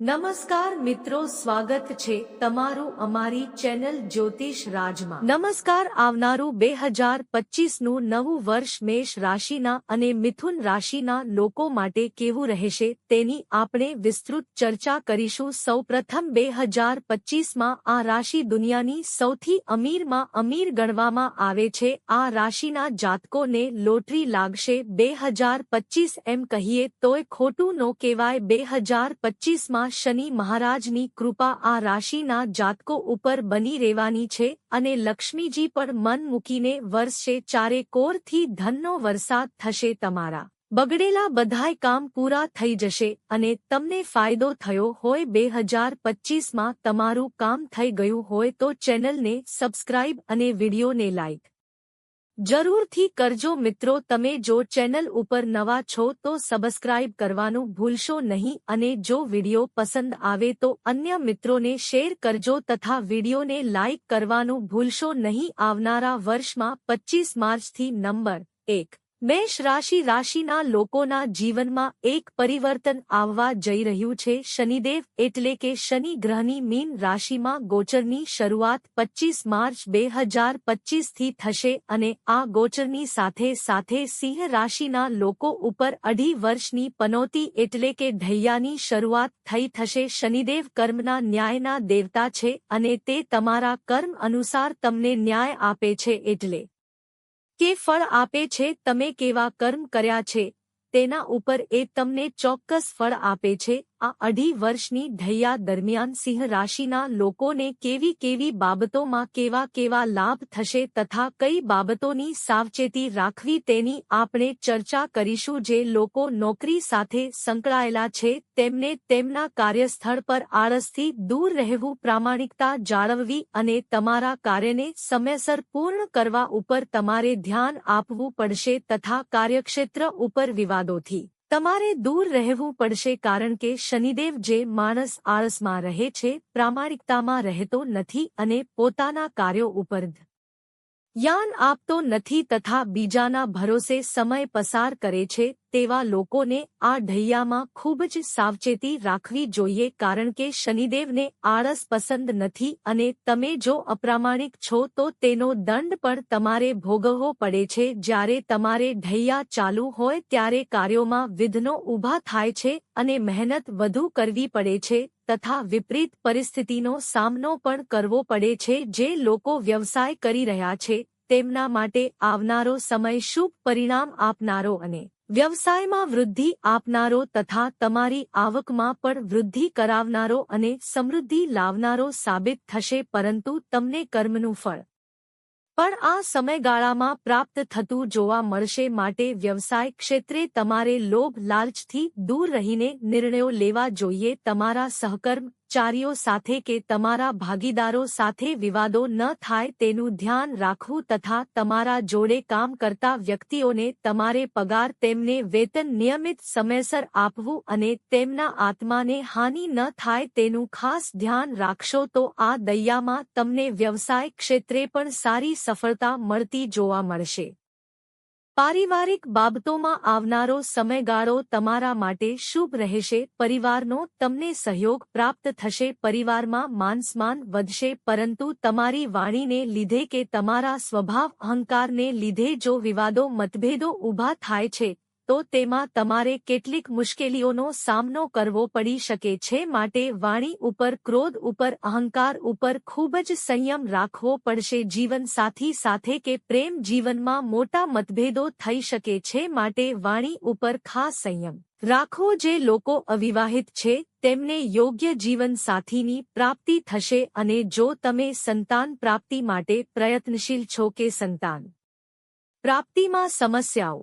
નમસ્કાર મિત્રો, સ્વાગત છે તમારું અમારી ચેનલ જ્યોતિષ રાજમાં. નમસ્કાર, આવનારું બે હજાર પચીસનું નવું વર્ષ મેષ રાશિના અને મિથુન રાશિના લોકો માટે કેવું રહેશે તેની આપણે વિસ્તૃત ચર્ચા કરીશું. સૌપ્રથમ બે હજાર પચીસમાં આ રાશિ દુનિયાની સૌથી અમીરમાં અમીર ગણવામાં આવે છે. આ રાશિના જાતકોને લોટરી લાગશે બે હજાર પચીસ એમ કહીએ તોય ખોટું નો કહેવાય. બે હજાર પચીસમાં શનિ મહારાજની કૃપા આ રાશિના જાતકો ઉપર બની રહેવાની છે અને લક્ષ્મીજી પણ મન મૂકીને વરસશે ચારે કોરથી ધનનો વરસાદ થશે તમારા. બગડેલા બધાય કામ પૂરા થઈ જશે અને તમને ફાયદો થયો હોય બે હજાર પચીસમાં તમારું કામ થઈ ગયું હોય તો ચેનલને સબસ્ક્રાઇબ અને વિડીયોને લાઇક જરૂરથી કરજો મિત્રો, તમે જો ચેનલ ઉપર નવા છો તો સબસ્ક્રાઇબ કરવાનું ભૂલશો નહીં અને જો વિડિયો પસંદ આવે તો અન્ય મિત્રોને શેર કરજો તથા વિડિયોને લાઇક કરવાનું ભૂલશો નહીં. આવનારા વર્ષમાં પચીસ માર્ચથી નંબર એક મેષ રાશિ રાશિના લોકોના જીવનમાં એક પરિવર્તન આવવા જઈ રહ્યું છે. શનિદેવ એટલે કે શનિ ગ્રહની મીન રાશિમાં ગોચરની શરૂઆત પચીસ માર્ચ બે હજારથી થશે અને આ ગોચરની સાથે સાથે સિંહ રાશિના લોકો ઉપર અઢી વર્ષની પનોતી એટલે કે ઢૈયાની શરૂઆત થઈ થશે. શનિદેવ કર્મના ન્યાયના દેવતા છે અને તે તમારા કર્મ અનુસાર તમને ન્યાય આપે છે એટલે કે ફળ આપે છે, તમે કેવા કર્મ કર્યા છે, તેના ઉપર એ તમને ચોક્કસ ફળ આપે છે આ અઢી વર્ષની ઢૈયા દરમિયાન સિંહ રાશિના લોકોને કેવી કેવી બાબતોમાં કેવા કેવા લાભ થશે તથા કઈ બાબતોની સાવચેતી રાખવી તેની આપણે ચર્ચા કરીશું જે લોકો નોકરી સાથે સંકળાયેલા છે તેમને તેમના કાર્યસ્થળ પર આળસથી દૂર રહેવું, પ્રામાણિકતા જાળવવી અને તમારા કાર્યને સમયસર પૂર્ણ કરવા ઉપર તમારે ધ્યાન આપવું પડશે તથા કાર્યક્ષેત્ર ઉપર વિવાદોથી તમારે દૂર રહેવું પડશે કારણ કે શનિદેવ જે માણસ આળસમાં રહે છે, પ્રામાણિકતામાં રહેતો નથી અને પોતાના કાર્યો ઉપર યાન આપતો નથી તથા બીજાના ભરોસે સમય પસાર કરે છે તેવા લોકોને આ ઢૈયામાં ખૂબ જ સાવચેતી રાખવી જોઈએ કારણ કે શનિદેવને આળસ પસંદ નથી અને તમે જો અપ્રામાણિક છો તો તેનો દંડ પણ તમારે ભોગવવો પડે છે. જ્યારે તમારે ઢૈયા ચાલુ હોય ત્યારે કાર્યોમાં વિઘ્નો ઊભા થાય છે અને મહેનત વધુ કરવી પડે છે. તથા વિપરીત પરિસ્થિતિનો સામનો પણ કરવો પડે છે જે લોકો વ્યવસાય કરી રહ્યા છે. તેમના માટે આવનારો સમય શુભ પરિણામ આપનારો અને વ્યવસાયમાં વૃદ્ધિ આપનારો તથા તમારી આવકમાં પણ વૃદ્ધિ કરાવનારો અને સમૃદ્ધિ લાવનારો સાબિત થશે પરંતુ તમને કર્મનું ફળ પણ આ સમયગાળામાં પ્રાપ્ત થતું જોવા મળશે માટે વ્યવસાય ક્ષેત્રે તમારે લોભ લાલચથી દૂર રહીને નિર્ણયો લેવા જોઈએ, તમારા સહકર્મ ચારીઓ સાથે કે તમારા ભાગીદારો સાથે વિવાદો ન થાય તેનું ધ્યાન રાખવું તથા તમારા જોડે કામ કરતા વ્યક્તિઓને તમારે પગાર તેમને વેતન નિયમિત સમયસર આપવું અને તેમના આત્માને હાનિ ન થાય તેનું ખાસ ધ્યાન રાખશો તો આ દૈયામાં તમને વ્યવસાય ક્ષેત્રે પણ સારી સફળતા મળતી જોવા મળશે. પારિવારિક બાબતોમાં આવનારો સમયગાળો તમારા માટે શુભ રહેશે, પરિવારનો તમને સહયોગ પ્રાપ્ત થશે, પરિવારમાં માનસમાન વધશે, પરંતુ તમારી વાણીને લીધે કે તમારા સ્વભાવ અહંકારને લીધે જો વિવાદો, મતભેદો ઊભા થાય છે તો તેમાં તમારે કેટલીક મુશ્કેલીઓનો સામનો કરવો પડી શકે છે માટે વાણી ઉપર, ક્રોધ ઉપર, અહંકાર ઉપર ખૂબ જ સંયમ રાખવો પડશે. જીવનસાથી સાથે કે પ્રેમ જીવનમાં મોટા મતભેદો થઈ શકે છે માટે વાણી ઉપર ખાસ સંયમ રાખવો જે લોકો અવિવાહિત છે, તેમને યોગ્ય જીવનસાથીની પ્રાપ્તિ થશે અને જો તમે સંતાન પ્રાપ્તિ માટે પ્રયત્નશીલ છો કે સંતાન પ્રાપ્તિમાં સમસ્યાઓ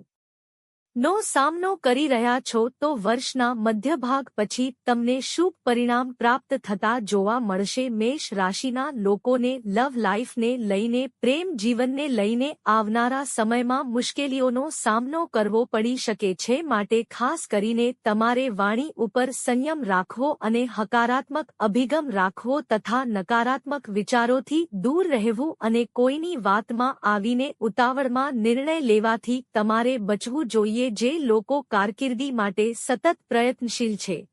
નો સામનો કરી રહ્યા છો તો વર્ષના મધ્યભાગ પછી તમને શુભ પરિણામ પ્રાપ્ત થતા જોવા મળશે. મેષ રાશિના લોકોને લવ લાઈફને લઈને, પ્રેમ જીવનને લઈને આવનારા સમયમાં મુશ્કેલીઓનો સામનો કરવો પડી શકે છે. માટે ખાસ કરીને તમારે વાણી ઉપર સંયમ રાખવો અને હકારાત્મક અભિગમ રાખવો તથા નકારાત્મક વિચારોથી દૂર રહેવું અને કોઈની વાતમાં આવીને ઉતાવળમાં નિર્ણય લેવાથી તમારે બચવું જોઈએ. જે લોકો કારકિર્દી માટે સતત પ્રયત્નશીલ છે.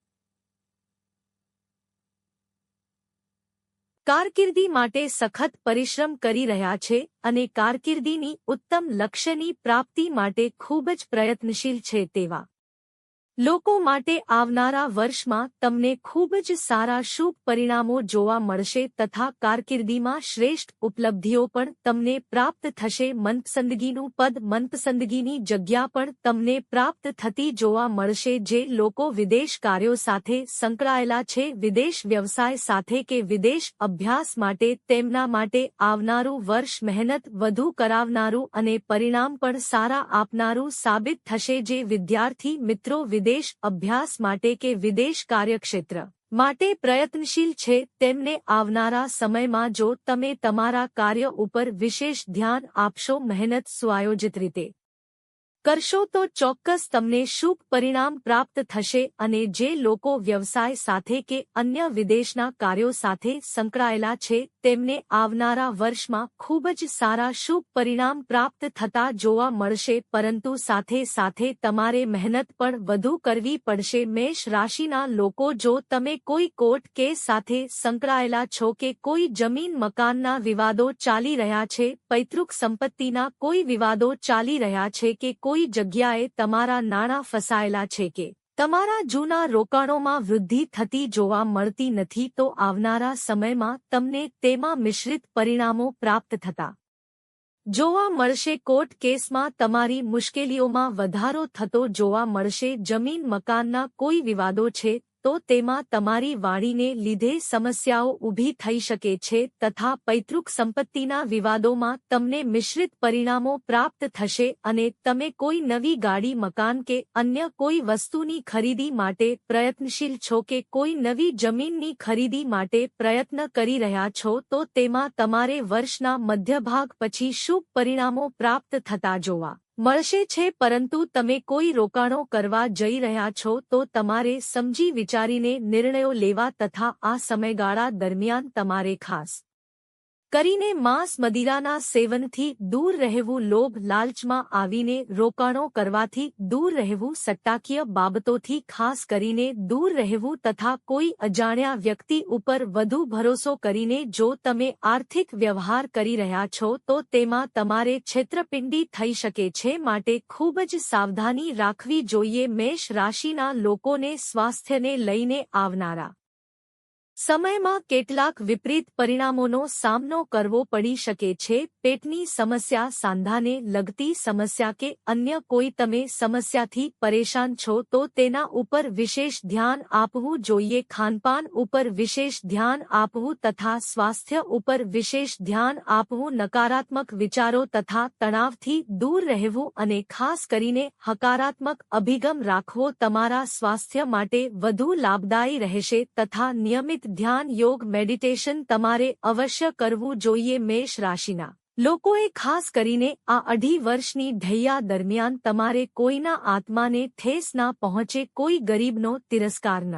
કારકિર્દી માટે સખત પરિશ્રમ કરી રહ્યા છે અને કારકિર્દીની ઉત્તમ લક્ષ્યની પ્રાપ્તિ માટે ખૂબ જ પ્રયત્નશીલ છે તેવા લોકો માટે આવનારા વર્ષમાં તમને ખૂબ જ સારા શુભ પરિણામો જોવા મળશે તથા કારકિર્દીમાં શ્રેષ્ઠ ઉપલબ્ધિઓ પણ તમને પ્રાપ્ત થશે. મનપસંદગીનું પદ મનપસંદગીની જગ્યા પણ તમને પ્રાપ્ત થતી જોવા મળશે. જે લોકો વિદેશ કાર્યો સાથે સંકળાયેલા છે, વિદેશ વ્યવસાય સાથે કે વિદેશ અભ્યાસ માટે તેમના માટે આવનારું વર્ષ મહેનત વધુ કરાવનારું અને પરિણામ પણ સારા આપનારું સાબિત થશે. જે વિદ્યાર્થી મિત્રો વિદેશ અભ્યાસ માટે કે વિદેશ કાર્યક્ષેત્ર માટે પ્રયત્નશીલ છે તેમને આવનારા સમયમાં જો તમે તમારા કાર્ય ઉપર વિશેષ ધ્યાન આપશો મહેનત સુઆયોજિત રીતે. કરશો તો ચોક્કસ તમને શુભ પરિણામ પ્રાપ્ત થશે અને જે લોકો વ્યવસાય સાથે કે અન્ય વિદેશના કાર્યો સાથે સંકળાયેલા છે, તેમને આવનારા વર્ષમાં ખૂબ જ સારા શુભ પરિણામ પ્રાપ્ત થતા જોવા મળશે, પરંતુ સાથે સાથે તમારે મહેનત પણ વધુ કરવી પડશે. મેષ રાશિના લોકો જો તમે કોઈ કોર્ટ કેસ સાથે સંકળાયેલા છો કે કોઈ જમીન મકાનના વિવાદો ચાલી રહ્યા છે, પૈતૃક સંપત્તિના કોઈ વિવાદો ચાલી રહ્યા છે કે કોઈ કોઈ જગ્યાએ તમારા નાણાં ફસાયેલા છે કે તમારા જૂના રોકાણોમાં વૃદ્ધિ થતી જોવા મળતી નથી તો આવનારા સમયમાં તમને તેમાં મિશ્રિત પરિણામો પ્રાપ્ત થતા જોવા મળશે. કોર્ટ કેસમાં તમારી મુશ્કેલીઓમાં વધારો થતો જોવા મળશે. જમીન મકાનના કોઈ વિવાદો છે તો તેમાં તમારી વાણીને લીધે સમસ્યાઓ ઊભી થઈ શકે છે તથા પૈતૃક સંપત્તિના વિવાદોમાં તમને મિશ્રિત પરિણામો પ્રાપ્ત થશે અને તમે કોઈ નવી ગાડી, મકાન કે અન્ય કોઈ વસ્તુની ખરીદી માટે પ્રયત્નશીલ છો કે કોઈ નવી જમીનની ખરીદી માટે પ્રયત્ન કરી રહ્યા છો, તો તેમાં તમારે વર્ષના મધ્યભાગ પછી શુભ પરિણામો પ્રાપ્ત થતા જોવા. મળશે છે, પરંતુ તમે કોઈ રોકાણો કરવા જઈ રહ્યા છો, તો તમારે સમજી વિચારીને નિર્ણયો લેવા તથા આ સમયગાળા દરમિયાન તમારે ખાસ કરીને માંસ મદિરાના સેવનથી દૂર રહેવું લોભ લાલચમાં આવીને રોકાણો કરવાથી દૂર રહેવું સટ્ટાકીય બાબતોથી ખાસ કરીને દૂર રહેવું તથા કોઈ અજાણ્યા વ્યક્તિ ઉપર વધુ ભરોસો કરીને જો તમે આર્થિક વ્યવહાર કરી રહ્યા છો તો તેમાં તમારે છેતરપિંડી થઈ શકે છે માટે ખૂબ જ સાવધાની રાખવી જોઈએ મેષ રાશિના લોકોને સ્વાસ્થ્યને લઈને આવનારા. સમયમાં કેટલાક વિપરીત પરિણામોનો સામનો કરવો પડી શકે છે. પેટની સમસ્યા સાંધાને લગતી સમસ્યા કે અન્ય કોઈ તમે સમસ્યાથી પરેશાન છો તો તેના ઉપર વિશેષ ધ્યાન આપવું જોઈએ. ખાનપાન ઉપર વિશેષ ધ્યાન આપવું તથા સ્વાસ્થ્ય ઉપર વિશેષ ધ્યાન આપવું નકારાત્મક વિચારો તથા તણાવથી દૂર રહેવું અને ખાસ કરીને હકારાત્મક અભિગમ રાખવો તમારા સ્વાસ્થ્ય માટે વધુ લાભદાયી રહેશે તથા નિયમિત ધ્યાન યોગ મેડિટેશન તમારે અવશ્ય કરવું જોઈએ મેષ રાશિના. લોકોએ ખાસ કરીને આ અઢી વર્ષની ઢૈયા દરમિયાન તમારે કોઈના આત્માને ઠેસ ના પહોંચે કોઈ ગરીબનો તિરસ્કાર ન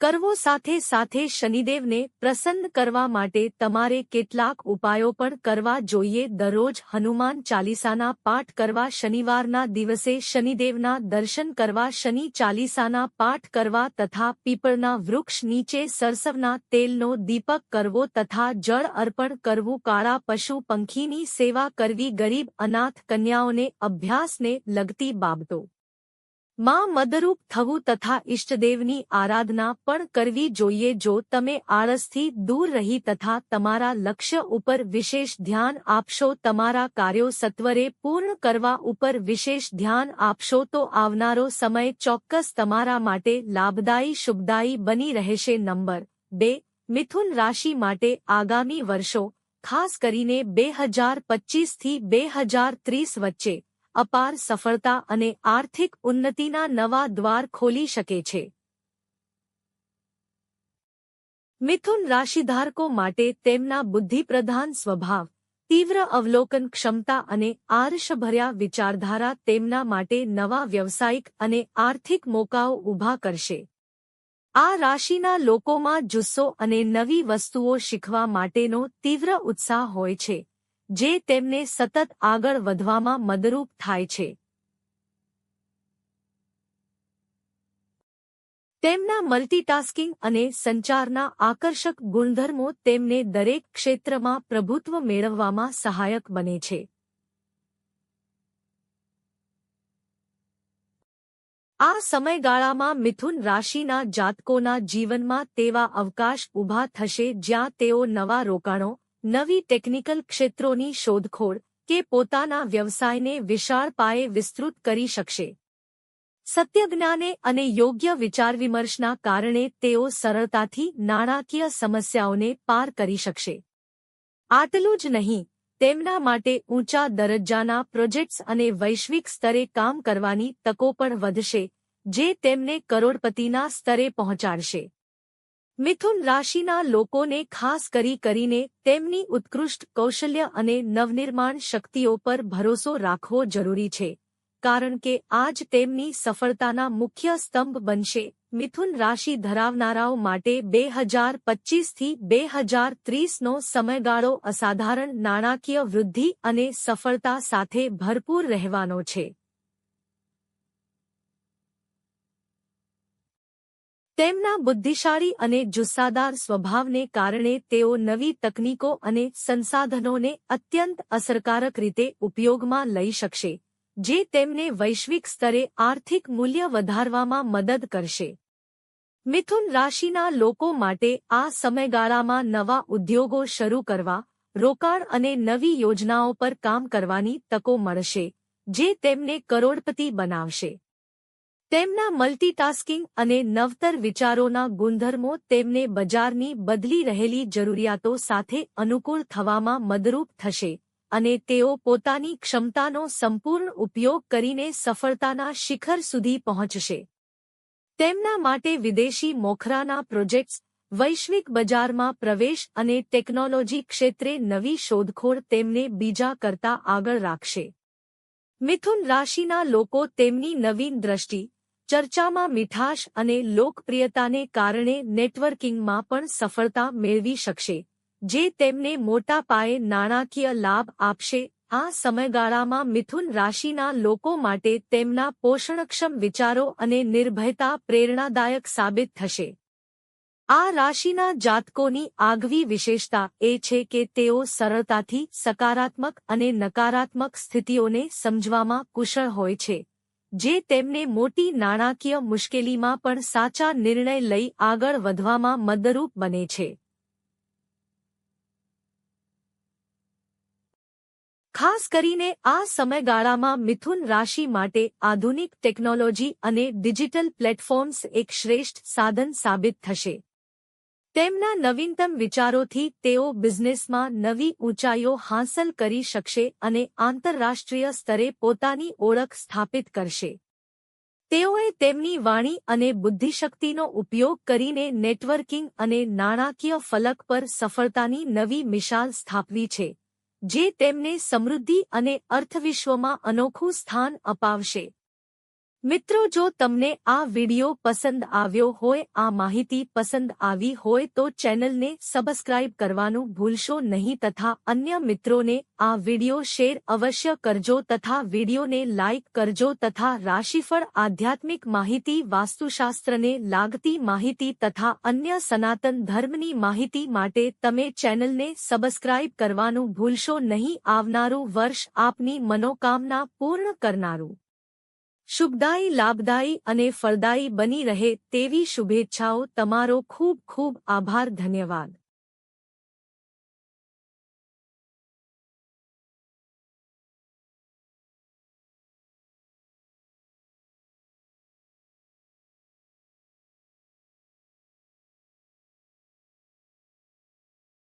કરવો સાથે સાથે શનિદેવને પ્રસન્ન કરવા માટે તમારે કેટલાક ઉપાયો પણ કરવા જોઈએ. દરરોજ હનુમાન ચાલીસાના પાઠ કરવા, શનિવારના દિવસે શનિદેવના દર્શન કરવા, શનિ ચાલીસાના પાઠ કરવા તથા પીપળના વૃક્ષ નીચે સરસવના તેલનો દીપક કરવો તથા જળ અર્પણ કરવું. કાળા પશુ પંખીની સેવા કરવી ગરીબ અનાથ કન્યાઓને અભ્યાસને લગતી બાબતો. માં મદરૂપ થવું તથા ઇષ્ટદેવની આરાધના પણ કરવી જોઈએ જો તમે આળસથી દૂર રહી તથા તમારા લક્ષ્ય ઉપર વિશેષ ધ્યાન આપશો, તમારા કાર્યો સત્વરે પૂર્ણ કરવા ઉપર વિશેષ ધ્યાન આપશો તો આવનારો સમય ચોક્કસ તમારા માટે લાભદાયી, શુભદાયી બની રહેશે. નંબર બે, મિથુન રાશિ માટે આગામી વર્ષો, ખાસ કરીને બે હજાર પચીસથી બે હજાર ત્રીસ વચ્ચે. અપાર સફળતા અને આર્થિક ઉન્નતિના નવા દ્વાર ખોલી શકે છે. મિથુન રાશિધારકો માટે તેમના બુદ્ધિપ્રધાન સ્વભાવ, તીવ્ર અવલોકન ક્ષમતા અને આર્ષભર્યા વિચારધારા તેમના માટે નવા વ્યવસાયિક અને આર્થિક મોકાઓ ઊભા કરશે. આ રાશિના લોકોમાં જુસ્સો અને નવી વસ્તુઓ શીખવા માટેનો તીવ્ર ઉત્સાહ હોય છે. જે તેમને સતત આગળ વધવામાં મદરૂપ થાય છે. તેમના મલ્ટીટાસ્કિંગ અને સંચારના આકર્ષક ગુણધર્મો તેમને દરેક ક્ષેત્રમાં પ્રભુત્વ મેળવવામાં સહાયક બને છે. આ સમયગાળામાં મિથુન રાશિના જાતકોના જીવનમાં તેવા અવકાશ ઊભા થશે જ્યાં તેઓ નવા રોકાણો નવી ટેકનિકલ ક્ષેત્રોની શોધખોળ કે પોતાના વ્યવસાયને વિશાળ પાયે વિસ્તૃત કરી શકશે. સત્યજ્ઞાને અને યોગ્ય વિચારવિમર્શના કારણે તેઓ સરળતાથી નાણાકીય સમસ્યાઓને પાર કરી શકશે. આટલું જ નહીં, તેમના માટે ઊંચા દરજ્જાના પ્રોજેક્ટ્સ અને વૈશ્વિક સ્તરે કામ કરવાની તકો પણ વધશે, જે તેમને કરોડપતિના સ્તરે પહોંચાડશે. મિથુન રાશિના લોકોને ખાસ કરી કરીને તેમની ઉત્કૃષ્ટ કૌશલ્ય અને નવનિર્માણ શક્તિઓ પર ભરોસો રાખવો જરૂરી છે. કારણ કે આજ તેમની સફળતાના મુખ્ય સ્તંભ બનશે. મિથુન રાશિ ધરાવનારાઓ માટે બે હજાર પચીસથી બે હજાર ત્રીસનો સમયગાળો અસાધારણ નાણાકીય વૃદ્ધિ અને સફળતા સાથે ભરપૂર રહેવાનો છે. તેમના બુદ્ધિશાળી અને જુસ્સાદાર સ્વભાવને કારણે તેઓ નવી તકનીકો અને સંસાધનોને અત્યંત અસરકારક રીતે ઉપયોગમાં લઈ શકશે, જે તેમને વૈશ્વિક સ્તરે આર્થિક મૂલ્ય વધારવામાં મદદ કરશે. મિથુન રાશિના લોકો માટે આ સમયગાળામાં નવા ઉદ્યોગો શરૂ કરવા, રોકાણ અને નવી યોજનાઓ પર કામ કરવાની તકો મળશે, જે તેમને કરોડપતિ બનાવશે. તેમના મલ્ટીટાસ્કિંગ અને નવતર વિચારોના ગુણધર્મો તેમને બજારની બદલી રહેલી જરૂરિયાતો સાથે અનુકૂળ થવામાં મદરૂપ થશે અને તેઓ પોતાની ક્ષમતાનો સંપૂર્ણ ઉપયોગ કરીને સફળતાના શિખર સુધી પહોંચશે. તેમના માટે વિદેશી મોખરાના પ્રોજેક્ટ્સ, વૈશ્વિક બજારમાં પ્રવેશ અને ટેકનોલોજી ક્ષેત્રે નવી શોધખોળ તેમને બીજા કરતા આગળ રાખશે. મિથુન રાશિના લોકો તેમની નવીન દ્રષ્ટિ ચર્ચામાં મીઠાશ અને લોકપ્રિયતાને કારણે નેટવર્કિંગમાં પણ સફળતા મેળવી શકશે, જે તેમને મોટા પાયે નાણાકીય લાભ આપશે. આ સમયગાળામાં મિથુન રાશિના લોકો માટે તેમના પોષણક્ષમ વિચારો અને નિર્ભયતા પ્રેરણાદાયક સાબિત થશે. આ રાશિના જાતકોની આગવી વિશેષતા એ છે કે તેઓ સરળતાથી સકારાત્મક અને નકારાત્મક સ્થિતિઓને સમજવામાં કુશળ હોય છે. જે તેમને મોટી નાણાકીય મુશ્કેલીમાં પણ સાચા નિર્ણય લઈ આગળ વધવામાં મદદરૂપ બને છે. ખાસ કરીને આ સમયગાળામાં મિથુન રાશિ માટે આધુનિક ટેકનોલોજી અને ડિજિટલ પ્લેટફોર્મ્સ એક શ્રેષ્ઠ સાધન સાબિત થશે. તેમના નવીનતમ વિચારોથી તેઓ બિઝનેસમાં નવી ઊંચાઈઓ હાંસલ કરી શકશે અને આંતરરાષ્ટ્રીય સ્તરે પોતાની ઓળખ સ્થાપિત કરશે. તેઓએ તેમની વાણી અને બુદ્ધિશક્તિનો ઉપયોગ કરીને નેટવર્કિંગ અને નાણાકીય ફલક પર સફળતાની નવી મિશાલ સ્થાપવી છે, જે તેમને સમૃદ્ધિ અને અર્થવિશ્વમાં અનોખું સ્થાન અપાવશે. મિત્રો, જો તમને આ વિડિયો પસંદ આવ્યો હોય, આ માહિતી પસંદ આવી હોય, તો ચેનલને સબસ્ક્રાઇબ કરવાનું ભૂલશો નહીં તથા અન્ય મિત્રોને આ વિડિયો શેર અવશ્ય કરજો તથા વિડિયોને લાઇક કરજો તથા રાશિફળ આધ્યાત્મિક માહિતી, વાસ્તુશાસ્ત્રને લાગતી માહિતી તથા અન્ય સનાતન ધર્મની માહિતી માટે તમે ચેનલને સબસ્ક્રાઇબ કરવાનું ભૂલશો નહીં. આવનારું વર્ષ આપની મનોકામના પૂર્ણ કરનારું. શુભદાયી લાભદાયી અને ફળદાયી બની રહે તેવી શુભેચ્છાઓ તમારો ખૂબ ખૂબ આભાર ધન્યવાદ.